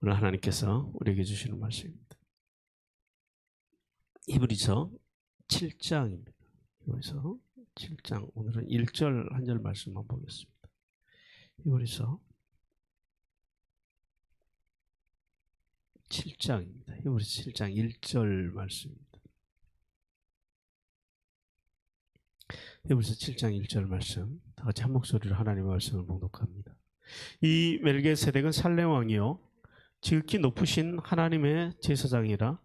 오늘 하나님께서 우리에게 주시는 말씀입니다. 히브리서 7장입니다. 히브리서 7장 오늘은 1절 한 절 말씀만 보겠습니다. 히브리서 7장입니다. 히브리서 7장 1절 말씀입니다. 히브리서 7장 1절 말씀 다 같이 한 목소리로 하나님의 말씀을 봉독합니다. 이 멜게세덱은 살렘 왕이요 지극히 높으신 하나님의 제사장이라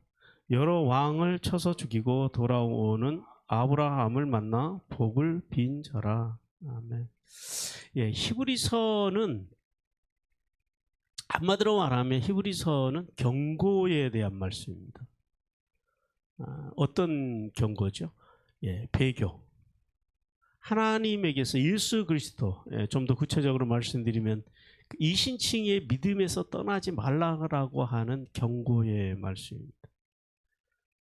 여러 왕을 쳐서 죽이고 돌아오는 아브라함을 만나 복을 빈 자라. 아멘. 예, 히브리서는 한마디로 말하면 히브리서는 경고에 대한 말씀입니다. 아, 어떤 경고죠? 예, 배교. 하나님에게서 예수 그리스도, 예, 좀 더 구체적으로 말씀드리면 그 이신칭의 믿음에서 떠나지 말라고 하는 경고의 말씀입니다.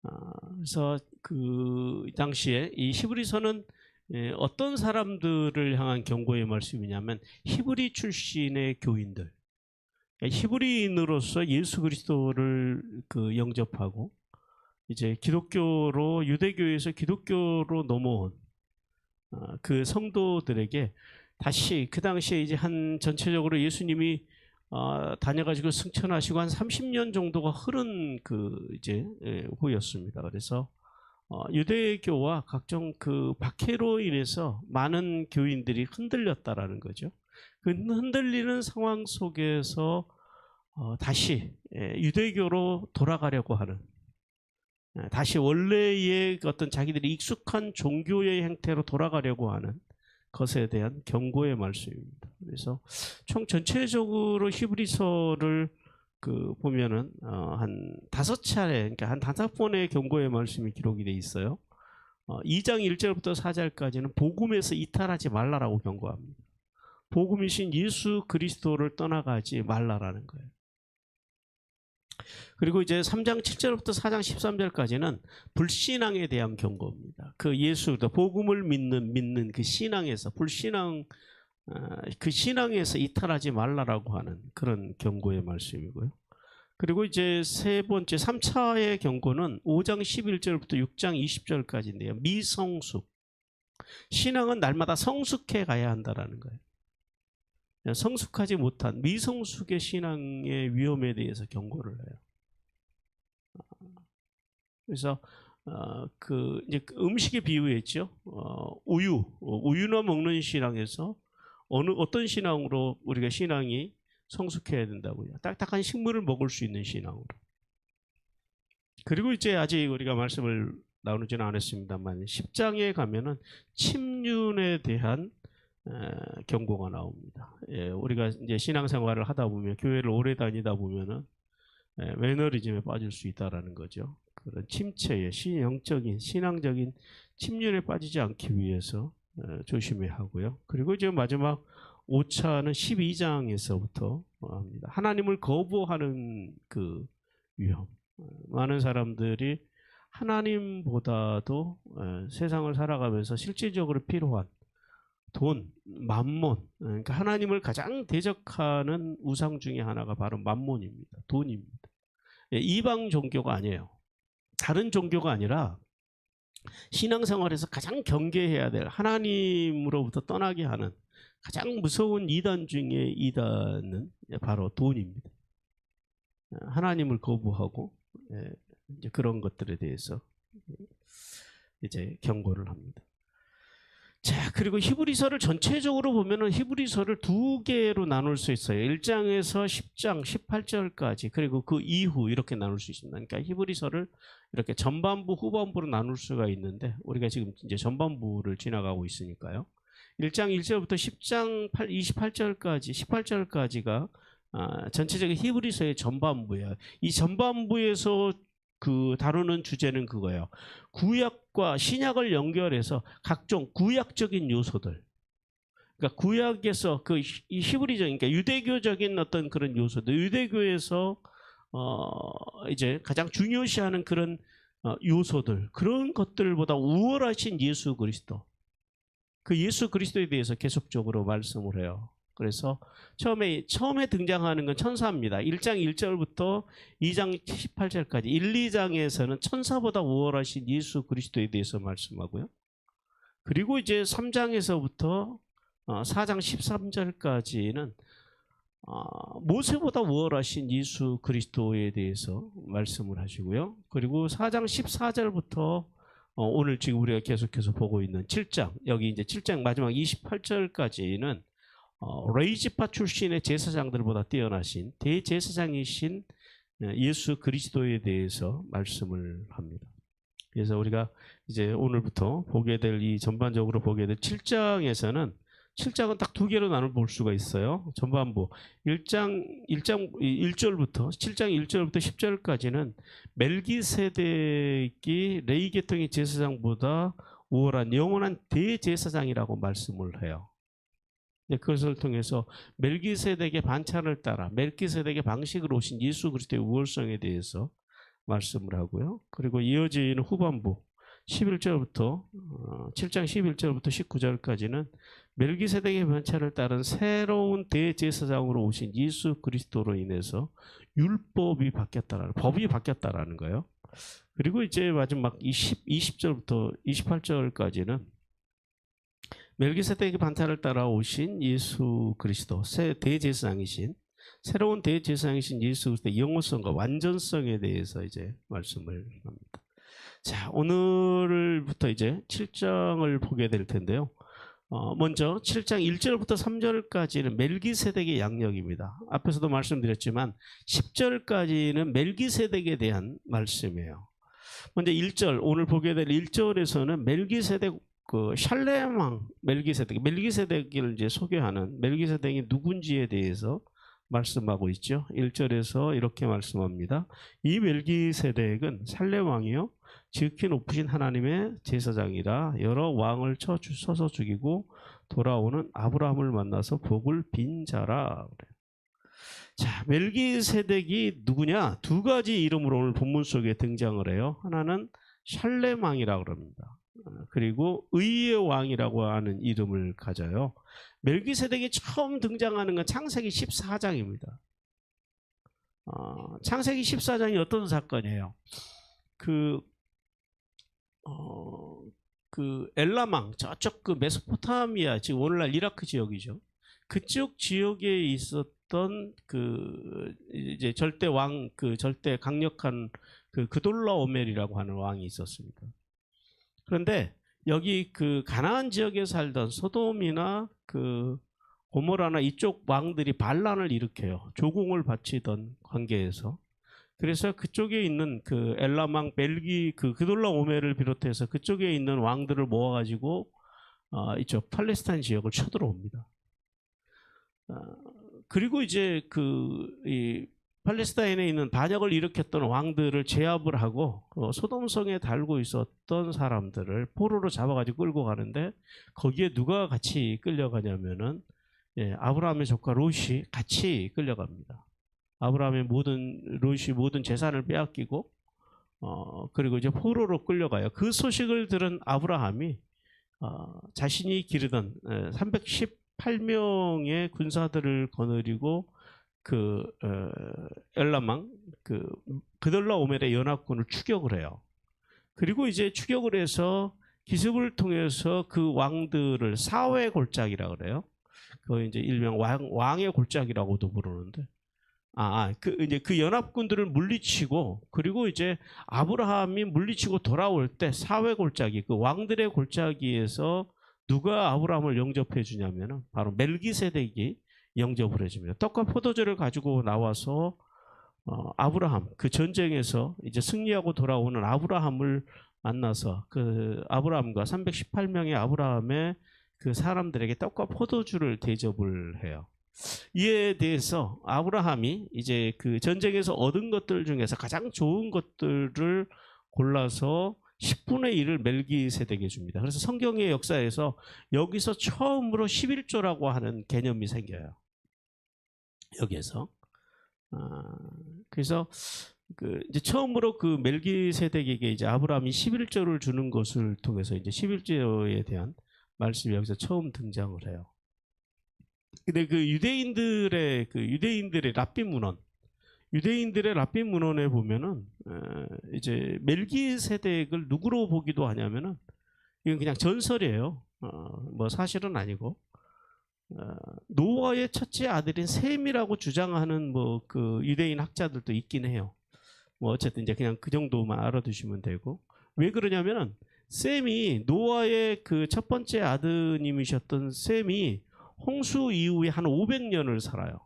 아, 그래서 그 당시에 이 히브리서는 예, 어떤 사람들을 향한 경고의 말씀이냐면 히브리 출신의 교인들, 그러니까 히브리인으로서 예수 그리스도를 그 영접하고 이제 기독교로 유대교에서 기독교로 넘어온 아, 그 성도들에게 다시 그 당시에 이제 한 전체적으로 예수님이 어, 다녀가지고 승천하시고 한 30년 정도가 흐른 그 이제 예, 후였습니다. 그래서 어, 유대교와 각종 그 박해로 인해서 많은 교인들이 흔들렸다라는 거죠. 그 흔들리는 상황 속에서 어, 다시 예, 유대교로 돌아가려고 하는 예, 다시 원래의 그 어떤 자기들이 익숙한 종교의 형태로 돌아가려고 하는 것에 대한 경고의 말씀입니다. 그래서 총 전체적으로 히브리서를 그 보면은 어, 한 다섯 차례, 그러니까 한 다섯 번의 경고의 말씀이 기록이 돼 있어요. 어, 2장 1절부터 4절까지는 복음에서 이탈하지 말라라고 경고합니다. 복음이신 예수 그리스도를 떠나가지 말라라는 거예요. 그리고 이제 3장 7절부터 4장 13절까지는 불신앙에 대한 경고입니다. 그 예수, 복음을 믿는 믿는 그 신앙에서 불신앙 어, 그 신앙에서 이탈하지 말라라고 하는 그런 경고의 말씀이고요. 그리고 이제 세 번째 3차의 경고는 5장 11절부터 6장 20절까지인데요. 미성숙. 신앙은 날마다 성숙해 가야 한다라는 거예요. 성숙하지 못한 미성숙의 신앙의 위험에 대해서 경고를 해요. 그래서 어, 그 이제 그 음식에 비유했죠. 어, 우유, 어, 우유나 먹는 신앙에서 어느 어떤 신앙으로 우리가 신앙이 성숙해야 된다고요. 딱딱한 식물을 먹을 수 있는 신앙으로. 그리고 이제 아직 우리가 말씀을 나누지는 않았습니다만 10장에 가면은 침륜에 대한 에, 경고가 나옵니다. 예, 우리가 이제 신앙생활을 하다 보면 교회를 오래 다니다 보면은 에, 매너리즘에 빠질 수 있다라는 거죠. 그런 침체의 신영적인 신앙적인 침륜에 빠지지 않기 위해서 에, 조심해야 하고요. 그리고 이제 마지막 5차는 12장에서부터 합니다. 하나님을 거부하는 그 위험. 어, 많은 사람들이 하나님보다도 에, 세상을 살아가면서 실질적으로 필요한 돈, 만몬. 그러니까 하나님을 가장 대적하는 우상 중에 하나가 바로 만몬입니다. 돈입니다. 예, 이방 종교가 아니에요. 다른 종교가 아니라 신앙생활에서 가장 경계해야 될 하나님으로부터 떠나게 하는 가장 무서운 이단 중에 이단은 바로 돈입니다. 하나님을 거부하고 예, 이제 그런 것들에 대해서 이제 경고를 합니다. 자, 그리고 히브리서를 전체적으로 보면은 히브리서를 두 개로 나눌 수 있어요. 1장에서 10장, 18절까지, 그리고 그 이후 이렇게 나눌 수 있습니다. 그러니까 히브리서를 이렇게 전반부, 후반부로 나눌 수가 있는데, 우리가 지금 이제 전반부를 지나가고 있으니까요. 1장 1절부터 10장 8, 28절까지, 18절까지가 아, 전체적인 히브리서의 전반부예요. 이 전반부에서 그 다루는 주제는 그거예요. 구약과 신약을 연결해서 각종 구약적인 요소들. 그러니까 구약에서 그 히브리적, 그러니까 유대교적인 어떤 그런 요소들, 유대교에서 어 이제 가장 중요시하는 그런 어 요소들, 그런 것들보다 우월하신 예수 그리스도. 그 예수 그리스도에 대해서 계속적으로 말씀을 해요. 그래서 처음에 처음에 등장하는 건 천사입니다. 1장 1절부터 2장 18절까지 1, 2장에서는 천사보다 우월하신 예수 그리스도에 대해서 말씀하고요. 그리고 이제 3장에서부터 4장 13절까지는 어, 모세보다 우월하신 예수 그리스도에 대해서 말씀을 하시고요. 그리고 4장 14절부터 어, 오늘 지금 우리가 계속해서 보고 있는 7장 여기 이제 7장 마지막 28절까지는 어, 레이지파 출신의 제사장들보다 뛰어나신 대제사장이신 어, 예수 그리스도에 대해서 말씀을 합니다. 그래서 우리가 이제 오늘부터 보게 될 이 전반적으로 보게 될 7장에서는 7장은 딱 두 개로 나눌 볼 수가 있어요. 전반부 1장 1장 1절부터 7장 1절부터 10절까지는 멜기세덱이 레이 계통의 제사장보다 우월한 영원한 대제사장이라고 말씀을 해요. 네, 그것을 통해서 멜기세덱의 반찬을 따라 멜기세덱의 방식으로 오신 예수 그리스도의 우월성에 대해서 말씀을 하고요. 그리고 이어지는 후반부 11절부터 어, 7장 11절부터 19절까지는 멜기세덱의 반찬을 따른 새로운 대제사장으로 오신 예수 그리스도로 인해서 율법이 바뀌었다라는 법이 바뀌었다라는 거예요. 그리고 이제 마지막 20, 20절부터 28절까지는 멜기세덱의 반찬을 따라 오신 예수 그리스도 새 대제사장이신 새로운 대제사장이신 예수 그리스도의 영호성과 완전성에 대해서 이제 말씀을 합니다. 자, 오늘부터 이제 7장을 보게 될 텐데요. 어, 먼저 7장 1절부터 3절까지는 멜기세덱의 양력입니다. 앞에서도 말씀드렸지만 10절까지는 멜기세덱에 대한 말씀이에요. 먼저 1절 오늘 보게 될 1절에서는 멜기세덱 그 샬렘 왕 멜기세덱 멜기세덱을 이제 소개하는 멜기세덱이 누군지에 대해서 말씀하고 있죠. 1절에서 이렇게 말씀합니다. 이 멜기세덱은 살렘 왕이요 지극히 높으신 하나님의 제사장이라 여러 왕을 쳐 주- 서서 죽이고 돌아오는 아브라함을 만나서 복을 빈 자라. 자, 멜기세덱이 누구냐? 두 가지 이름으로 오늘 본문 속에 등장을 해요. 하나는 샬렘 왕이라 그럽니다. 어, 그리고 의의 왕이라고 하는 이름을 가져요. 멜기세덱이 처음 등장하는 건 창세기 14장입니다. 어, 창세기 14장이 어떤 사건이에요? 그, 어, 그 엘라망 저쪽 그 메소포타미아 지금 오늘날 이라크 지역이죠. 그쪽 지역에 있었던 그 이제 절대 왕 그 절대 강력한 그 그돌라 오멜이라고 하는 왕이 있었습니다. 그런데 여기 그 가나안 지역에 살던 소돔이나 그 고모라나 이쪽 왕들이 반란을 일으켜요. 조공을 바치던 관계에서. 그래서 그쪽에 있는 그 엘라망 벨기 그 그돌라 오메를 비롯해서 그쪽에 있는 왕들을 모아가지고 어, 이쪽 팔레스타인 지역을 쳐들어옵니다. 어, 그리고 이제 그 이 팔레스타인에 있는 반역을 일으켰던 왕들을 제압을 하고 어, 소돔성에 달고 있었던 사람들을 포로로 잡아가지고 끌고 가는데 거기에 누가 같이 끌려가냐면은 예, 아브라함의 조카 롯이 같이 끌려갑니다. 아브라함의 모든 롯이 모든 재산을 빼앗기고 어 그리고 이제 포로로 끌려가요. 그 소식을 들은 아브라함이 어, 자신이 기르던 318명의 군사들을 거느리고 그 어, 엘라망 그 그들라 오멜의 연합군을 추격을 해요. 그리고 이제 추격을 해서 기습을 통해서 그 왕들을 사회 골짜기라 그래요. 그 이제 일명 왕, 왕의 골짜기라고도 부르는데 아, 아, 그 이제 그 연합군들을 물리치고 그리고 이제 아브라함이 물리치고 돌아올 때 사회 골짜기 그 왕들의 골짜기에서 누가 아브라함을 영접해 주냐면은 바로 멜기세덱이 영접을 해줍니다. 떡과 포도주를 가지고 나와서 어, 아브라함 그 전쟁에서 이제 승리하고 돌아오는 아브라함을 만나서 그 아브라함과 318명의 아브라함의 그 사람들에게 떡과 포도주를 대접을 해요. 이에 대해서 아브라함이 이제 그 전쟁에서 얻은 것들 중에서 가장 좋은 것들을 골라서 10분의 1을 멜기세덱에 줍니다. 그래서 성경의 역사에서 여기서 처음으로 11조라고 하는 개념이 생겨요. 여기에서. 아, 그래서 그 이제 처음으로 그 멜기세덱에게 이제 아브라함이 11조를 주는 것을 통해서 이제 11조에 대한 말씀이 여기서 처음 등장을 해요. 근데 그 유대인들의 그 유대인들의 랍비 문헌 유대인들의 랍비 문헌에 보면은 에, 이제 멜기세덱을 누구로 보기도 하냐면은 이건 그냥 전설이에요. 어, 뭐 사실은 아니고 어, 노아의 첫째 아들인 셈이라고 주장하는 뭐 그 유대인 학자들도 있긴 해요. 뭐 어쨌든 이제 그냥 그 정도만 알아두시면 되고 왜 그러냐면은 셈이 노아의 그 첫 번째 아드님이셨던 셈이 홍수 이후에 한 500년을 살아요.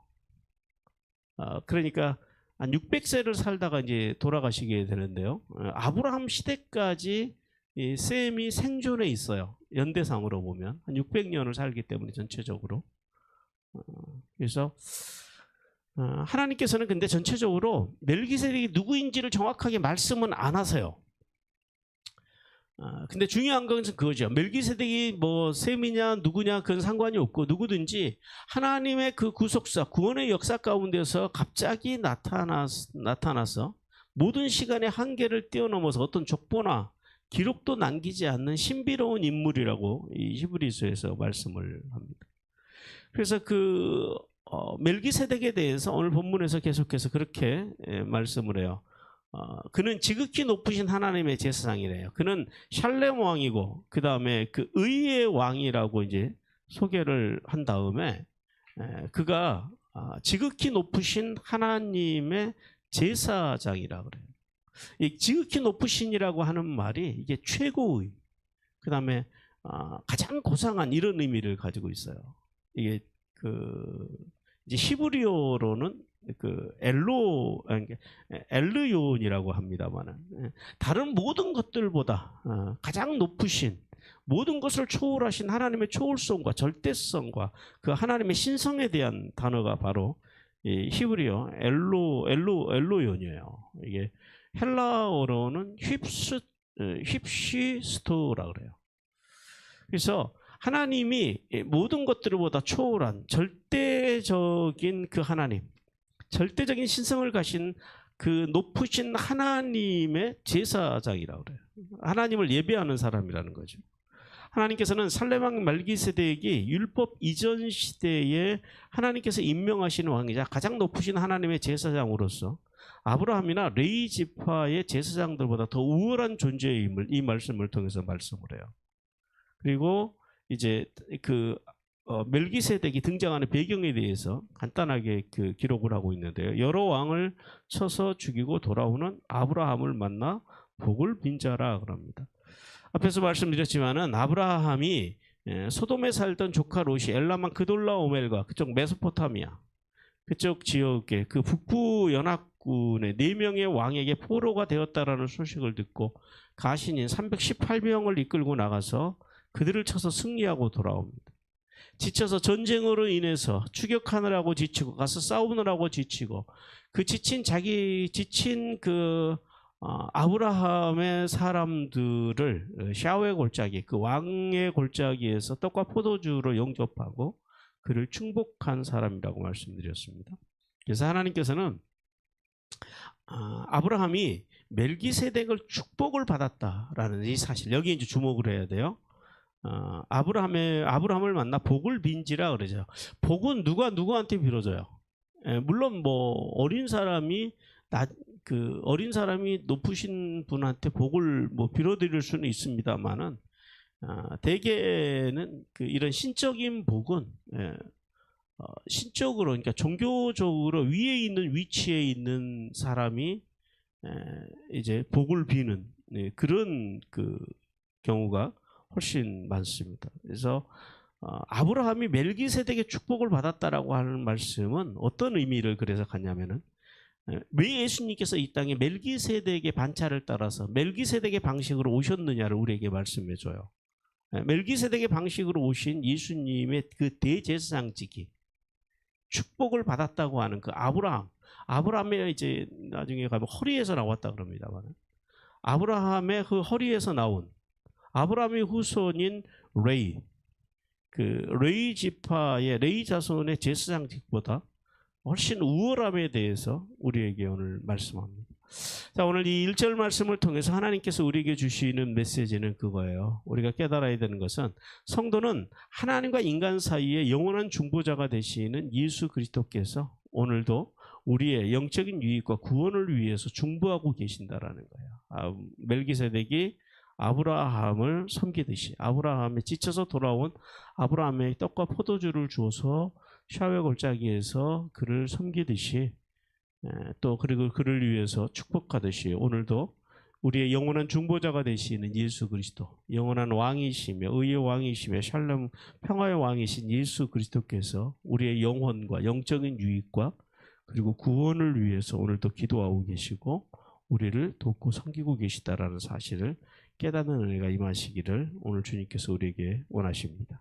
어, 그러니까 한 600세를 살다가 이제 돌아가시게 되는데요. 어, 아브라함 시대까지 이 셈이 생존해 있어요. 연대상으로 보면 한 600년을 살기 때문에 전체적으로. 어, 그래서 어, 하나님께서는 근데 전체적으로 멜기세덱이 누구인지를 정확하게 말씀은 안 하세요. 아, 근데 중요한 것은 그거죠. 멜기세덱이 뭐 셈이냐 누구냐 그건 상관이 없고 누구든지 하나님의 그 구속사 구원의 역사 가운데서 갑자기 나타나 나타나서 모든 시간의 한계를 뛰어넘어서 어떤 족보나 기록도 남기지 않는 신비로운 인물이라고 이 히브리서에서 말씀을 합니다. 그래서 그 어, 멜기세덱에 대해서 오늘 본문에서 계속해서 그렇게 예, 말씀을 해요. 어, 그는 지극히 높으신 하나님의 제사장이래요. 그는 샬렘 왕이고 그 다음에 그 의의 왕이라고 이제 소개를 한 다음에 에, 그가 아, 지극히 높으신 하나님의 제사장이라 그래요. 이 지극히 높으신이라고 하는 말이 이게 최고의 그 다음에 아, 가장 고상한 이런 의미를 가지고 있어요. 이게 그 이제 히브리어로는 그 엘로 아니, 엘르요온이라고 합니다만은 예, 다른 모든 것들보다 어, 가장 높으신 모든 것을 초월하신 하나님의 초월성과 절대성과 그 하나님의 신성에 대한 단어가 바로 이 히브리어 엘로 엘로 엘로요온이에요. 이게 헬라어로는 휩스 어, 휩시스토라 그래요. 그래서 하나님이 모든 것들보다 초월한 절대적인 그 하나님, 절대적인 신성을 가신 그 높으신 하나님의 제사장이라고 그래요. 하나님을 예배하는 사람이라는 거죠. 하나님께서는 살레망 말기세덱이 율법 이전 시대에 하나님께서 임명하시는 왕이자 가장 높으신 하나님의 제사장으로서 아브라함이나 레이 지파의 제사장들보다 더 우월한 존재임을 이 말씀을 통해서 말씀을 해요. 그리고 이제 그 어, 멜기세덱이 등장하는 배경에 대해서 간단하게 그 기록을 하고 있는데요. 여러 왕을 쳐서 죽이고 돌아오는 아브라함을 만나 복을 빈자라 그럽니다. 앞에서 말씀드렸지만은 아브라함이 예, 소돔에 살던 조카 롯이 엘라만 그돌라 오멜과 그쪽 메소포타미아 그쪽 지역에 그 북부 연합군의 네 명의 왕에게 포로가 되었다라는 소식을 듣고 가신인 318명을 이끌고 나가서 그들을 쳐서 승리하고 돌아옵니다. 지쳐서 전쟁으로 인해서 추격하느라고 지치고 가서 싸우느라고 지치고 그 지친 자기 지친 그 어, 아브라함의 사람들을 어, 샤오의 골짜기 그 왕의 골짜기에서 떡과 포도주로 영접하고 그를 충복한 사람이라고 말씀드렸습니다. 그래서 하나님께서는 아, 아브라함이 멜기세덱을 축복을 받았다라는 이 사실 여기 이제 주목을 해야 돼요. 어, 아브라함의 아브라함을 만나 복을 빈지라 그러죠. 복은 누가 누구한테 빌어줘요. 예, 물론 뭐 어린 사람이 나, 그 어린 사람이 높으신 분한테 복을 뭐 빌어드릴 수는 있습니다만은 아, 대개는 그 이런 신적인 복은 예, 어, 신적으로 그러니까 종교적으로 위에 있는 위치에 있는 사람이 에, 이제 복을 비는 예, 그런 그 경우가 훨씬 많습니다. 그래서 어, 아브라함이 멜기세덱의 축복을 받았다라고 하는 말씀은 어떤 의미를 그래서 갖냐면은 에, 왜 예수님께서 이 땅에 멜기세덱의 반차를 따라서 멜기세덱의 방식으로 오셨느냐를 우리에게 말씀해 줘요. 에, 멜기세덱의 방식으로 오신 예수님의 그 대제사장직이 축복을 받았다고 하는 그 아브라함, 아브라함의 이제 나중에 가면 허리에서 나왔다 그럽니다만 아브라함의 그 허리에서 나온 아브라함의 후손인 레이, 그 레이 지파의 레이 자손의 제사장직보다 훨씬 우월함에 대해서 우리에게 오늘 말씀합니다. 자, 오늘 이 1절 말씀을 통해서 하나님께서 우리에게 주시는 메시지는 그거예요. 우리가 깨달아야 되는 것은 성도는 하나님과 인간 사이에 영원한 중보자가 되시는 예수 그리스도께서 오늘도 우리의 영적인 유익과 구원을 위해서 중보하고 계신다라는 거예요. 아, 멜기세덱이 아브라함을 섬기듯이 아브라함에 지쳐서 돌아온 아브라함의 떡과 포도주를 주어서 샤웨 골짜기에서 그를 섬기듯이 에, 또 그리고 그를 위해서 축복하듯이 오늘도 우리의 영원한 중보자가 되시는 예수 그리스도, 영원한 왕이시며 의의 왕이시며 샬롬 평화의 왕이신 예수 그리스도께서 우리의 영혼과 영적인 유익과 그리고 구원을 위해서 오늘도 기도하고 계시고 우리를 돕고 섬기고 계시다라는 사실을 깨닫는 은혜가 임하시기를 오늘 주님께서 우리에게 원하십니다.